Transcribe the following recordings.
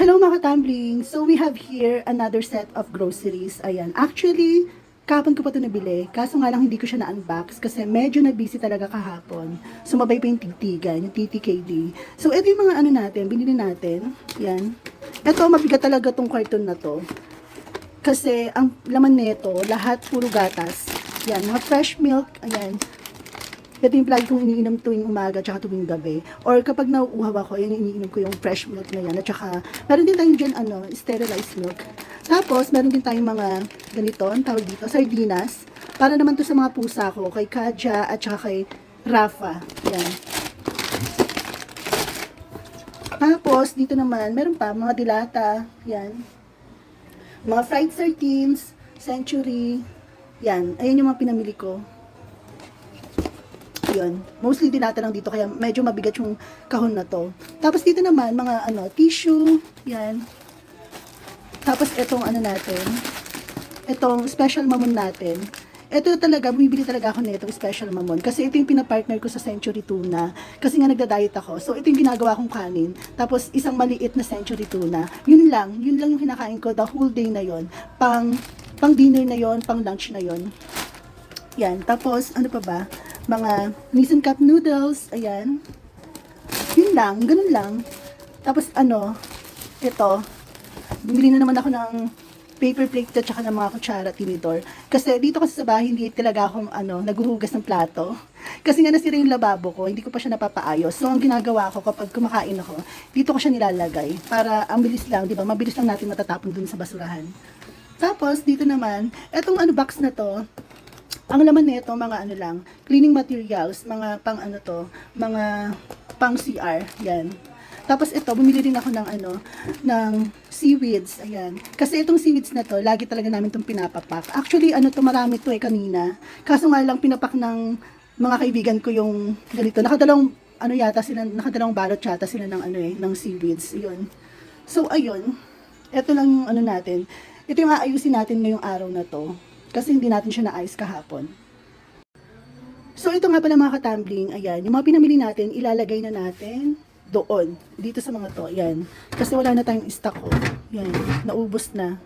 Hello mga katambling! So we have here another set of groceries. Ayan. Actually, kapon ko pa ito nabili. Kaso nga lang hindi ko siya na-unbox kasi medyo na busy talaga kahapon. Sumabay pa yung titigan, yung TTKD. So ito yung mga ano natin, binili natin. Yan. Ito, mabigat talaga tong carton na to. Kasi ang laman nito, lahat puro gatas. Yan, mga fresh milk. Ayan. Ito yung lagi kong iniinom tuwing umaga tsaka tuwing gabi. Or kapag nauuhaw ako, yung iniinom ko yung fresh milk na yan. At tsaka, meron din tayong dyan, ano, sterilized milk. Tapos, meron din tayong mga ganito, ang tawag dito, sardinas. Para naman to sa mga pusa ko, kay Kaja at tsaka kay Rafa. Yan. Tapos, dito naman, meron pa, mga dilata. Yan. Mga fried sardines, century. Yan. Ayan yung mga pinamili ko. Yun. Mostly dinata lang dito kaya medyo mabigat yung kahon na to. Tapos dito naman mga ano, tissue, yan. Tapos itong ano natin, itong special mamon natin. Ito talaga, bumibili talaga ako nito, special mamon. Kasi ito yung pinapartner ko sa Century Tuna. Kasi nga nagda-diet ako. So ito yung ginagawa kong kanin. Tapos isang maliit na Century Tuna. Yun lang, yun lang yung kinakain ko the whole day na yon Pang, pang dinner na yon pang lunch na yon Yan. Tapos, ano pa ba? Mga Nissan Cup noodles. Ayan. Yun lang. Ganun lang. Tapos, ano, ito. Bumili na naman ako ng paper plate at saka ng mga kutsara tinidor. Kasi dito kasi sa bahay, hindi talaga akong ano, naghuhugas ng plato. Kasi nga nasira yung lababo ko, hindi ko pa siya napapaayos. So, ang ginagawa ko kapag kumakain ako, dito ko siya nilalagay. Para ang bilis lang, di ba? Mabilis lang natin matatapon dun sa basurahan. Tapos, dito naman, etong ano box na to, ang laman nito mga ano lang, cleaning materials, mga pang ano to, mga pang CR, yan. Tapos ito, bumili din ako ng ano, ng seaweeds, ayan. Kasi itong seaweeds na to, lagi talaga namin itong pinapapak. Actually, ano to, marami to eh kanina. Kaso nga lang pinapak ng mga kaibigan ko yung ganito. Nakadalawang, ano yata sila, nakadalawang balot yata sila ng ano eh, ng seaweeds, yun. So, ayun. Ito lang yung ano natin. Ito yung aayusin natin ngayong araw na to. Kasi hindi natin siya naayos kahapon. So ito nga pala mga katambling, ayan, yung mga pinamili natin, ilalagay na natin doon, dito sa mga to, ayan. Kasi wala na tayong stock ko. Yan, naubos na.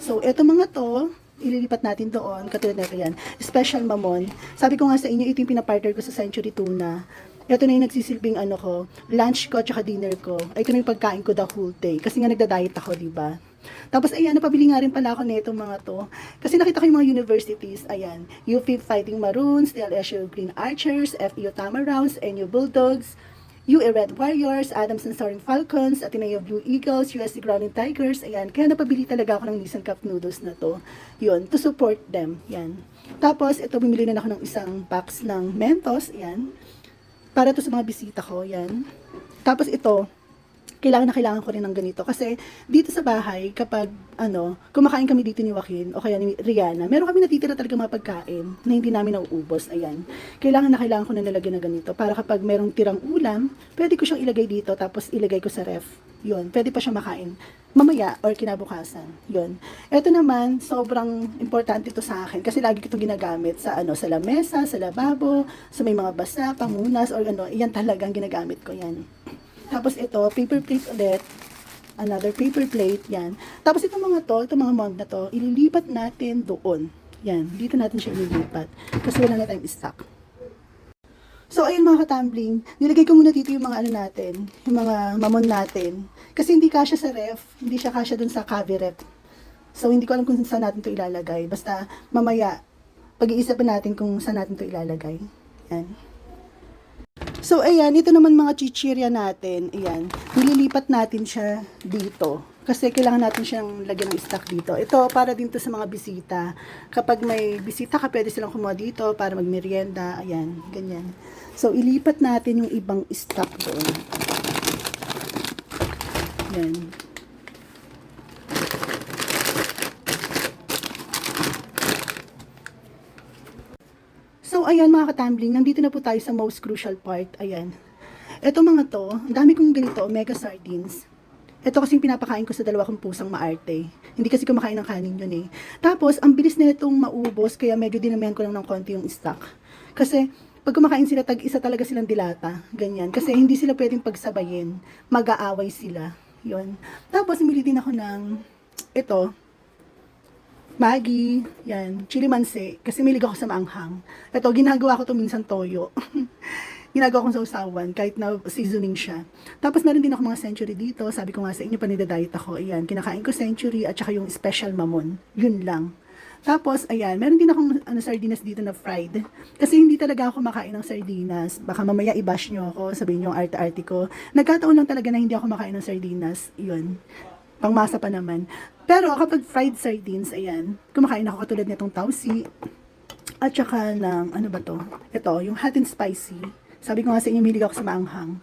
So ito mga to, ililipat natin doon, katulad nito yan, special mamon. Sabi ko nga sa inyo, ito yung pinapartner ko sa Century Tuna. Ito na yung nagsisilbing ano ko, lunch ko at dinner ko. Ito na yung pagkain ko the whole day. Kasi nga nagda-diet ako, di ba? Tapos ayan, napabili nga rin pala ako nitong mga to. Kasi nakita ko yung mga universities, ayan, UP Fighting Maroons, LSU Green Archers, FEU Tamarounds, NU Bulldogs, UA Red Warriors, Adamson Soaring Falcons, Ateneo Blue Eagles, USC Grounding Tigers, ayan. Kaya napabili talaga ako ng Nissan Cup Noodles na to. Yun, to support them, yan. Tapos, ito, bumili na ako ng isang box ng Mentos, ayan. Para to sa mga bisita ko, yan. Tapos ito, kailangan na kailangan ko rin ng ganito. Kasi dito sa bahay, kapag ano, kumakain kami dito ni Joaquin o kaya ni Rihanna, meron kami natitira talaga mga pagkain na hindi namin nauubos. Ayan. Kailangan na kailangan ko na nilagyan na ganito. Para kapag merong tirang ulam, pwede ko siyang ilagay dito tapos ilagay ko sa ref. Yun. Pwede pa siya makain mamaya or kinabukasan. Yun. Ito naman, sobrang importante to sa akin kasi lagi ko ito ginagamit sa ano, sa lamesa, sa lababo, sa may mga basa, pangunas, or ano, yan talagang ginagamit ko yan. Tapos ito, paper plate ulit. Another paper plate, yan. Tapos itong mga to, itong mga mug na to, ililipat natin doon. Yan, dito natin siya ililipat. Kasi wala na tayong stock. So, ayun mga katambling, nilagay ko muna dito yung mga ano natin, yung mga mamon natin. Kasi hindi kasya sa ref, hindi siya kasya dun sa cavi ref. So, hindi ko alam kung saan natin to ilalagay. Basta, mamaya, pag-iisipan natin kung saan natin to ilalagay. Yan. So, ayan, ito naman mga chichirya natin. Ayan, nililipat natin siya dito. Kasi kailangan natin siyang lagyan ng stock dito. Ito, para din to sa mga bisita. Kapag may bisita ka, pwede silang kumuha dito para magmerienda. Ayan, ganyan. So, ilipat natin yung ibang stock doon. Ayan. So, ayan mga katambling, nandito na po tayo sa most crucial part. Ayan. Ito mga to, ang dami kong ganito, mega sardines. Ito kasing pinapakain ko sa dalawa kong pusang maarte. Hindi kasi kumakain ng kanin yun eh. Tapos, ang bilis na itong maubos, kaya medyo dinamihan ko lang ng konti yung stock. Kasi, pag kumakain sila, tag isa talaga silang dilata. Ganyan. Kasi hindi sila pwedeng pagsabayin. Mag-aaway sila. Yun. Tapos, bumili din ako ng ito, Maggi, yan, chili manse, kasi milig ako sa maanghang. Ito, ginagawa ko to minsan toyo. ginagawa kong sausawan, kahit na seasoning siya. Tapos meron din ako mga century dito, sabi ko nga sa inyo, panidadiet ako. Ayan, kinakain ko century at saka yung special mamon. Yun lang. Tapos, ayan, meron din akong ano, sardinas dito na fried. Kasi hindi talaga ako makain ng sardinas. Baka mamaya i-bash nyo ako, sabihin nyo ang arte-arte ko. Nagkataon lang talaga na hindi ako makain ng sardinas. Yun. Pangmasa pa naman. Pero kapag fried sardines, ayan, kumakain ako katulad nitong tausi. At saka ng, ano ba to? Ito, yung hot and spicy. Sabi ko nga sa inyo, milig ako sa maanghang.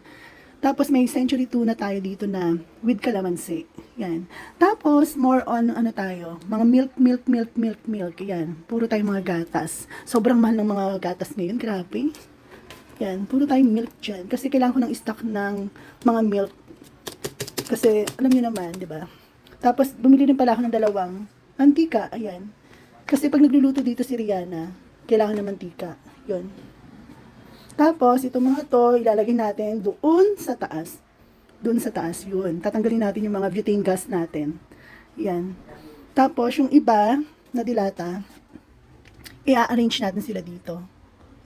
Tapos may century tuna tayo dito na with calamansi. Yan. Tapos more on ano tayo, mga milk, milk, milk, milk, milk. Yan. Puro tayo mga gatas. Sobrang mahal ng mga gatas ngayon. Grabe. Yan. Puro tayong milk dyan. Kasi kailangan ko ng stock ng mga milk. Kasi alam niyo naman, di ba? Tapos bumili rin pala ako ng dalawang mantika. Ayan. Kasi pag nagluluto dito si Rihanna, kailangan ng mantika. Yun. Tapos, itong mga to, ilalagay natin doon sa taas. Doon sa taas, yun. Tatanggalin natin yung mga butane gas natin. Yan. Tapos, yung iba na dilata, i-arrange natin sila dito.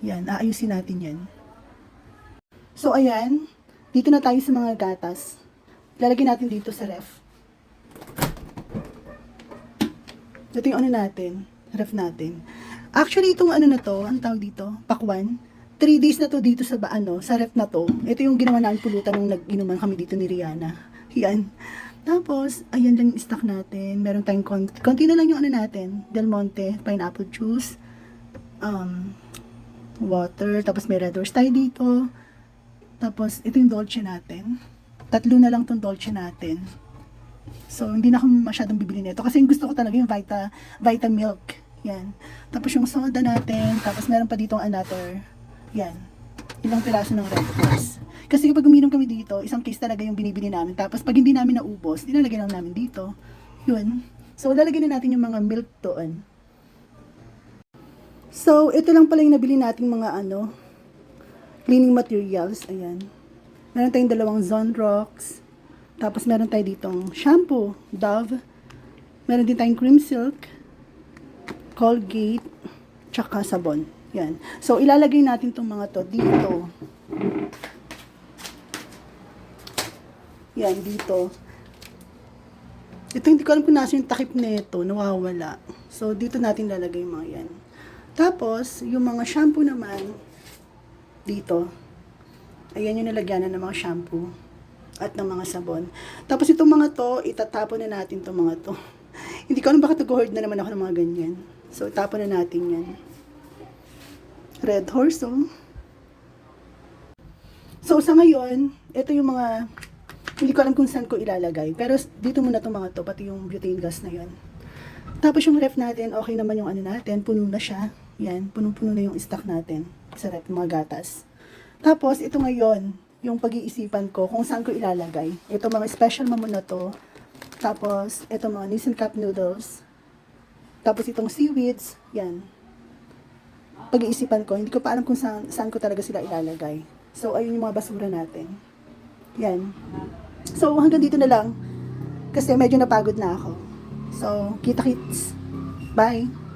Yan, aayusin natin yan. So, ayan. Dito na tayo sa mga gatas. Ilalagay natin dito sa ref. Ito yung ano natin, ref natin. Actually, itong ano na to, ang tawag dito, pakwan. 3 days na to dito sa ano, sa ref na to. Ito yung ginawa namin pulutan nung nag-inuman kami dito ni Rihanna. Yan. Tapos, ayan lang yung stock natin. Meron tayong konti, konti na lang yung ano natin. Del Monte, pineapple juice, um, water, tapos may red horse tayo dito. Tapos, ito yung dolce natin. Tatlo na lang tong dolce natin. So, hindi na ako masyadong bibili nito. Kasi yung gusto ko talaga yung Vita, Vita Milk. Yan. Tapos yung soda natin. Tapos meron pa dito another. Yan. Ilang piraso ng Red Horse. Kasi kapag uminom kami dito, isang case talaga yung binibili namin. Tapos pag hindi namin naubos, nilalagay lang namin dito. Yun. So, lalagyan na natin yung mga milk doon. So, ito lang pala yung nabili nating mga ano, cleaning materials. Ayan. Meron tayong dalawang Zone Rocks. Tapos meron tayo ditong shampoo, Dove. Meron din tayong cream silk, Colgate, tsaka sabon. Yan. So, ilalagay natin itong mga to dito. Yan, dito. Ito, hindi ko alam kung nasa yung takip nito, nawawala. So, dito natin lalagay mga yan. Tapos, yung mga shampoo naman, dito. Ayan yung nalagyanan ng mga shampoo at ng mga sabon. Tapos itong mga to, itatapon na natin itong mga to. Hindi ko alam bakit nag-hoard na naman ako ng mga ganyan. So, itapon na natin yan. Red horse, oh. So, sa ngayon, ito yung mga, hindi ko alam kung saan ko ilalagay. Pero dito muna itong mga to, pati yung butane gas na yon. Tapos yung ref natin, okay naman yung ano natin, puno na siya. Yan, punong-puno na yung stock natin sa ref, mga gatas. Tapos, ito ngayon, yung pag-iisipan ko kung saan ko ilalagay. Ito mga special mamon na to. Tapos, ito mga Nissan Cup noodles. Tapos itong seaweeds, yan. Pag-iisipan ko, hindi ko pa alam kung saan, saan ko talaga sila ilalagay. So, ayun yung mga basura natin. Yan. So, hanggang dito na lang. Kasi medyo napagod na ako. So, kita-kits. Bye!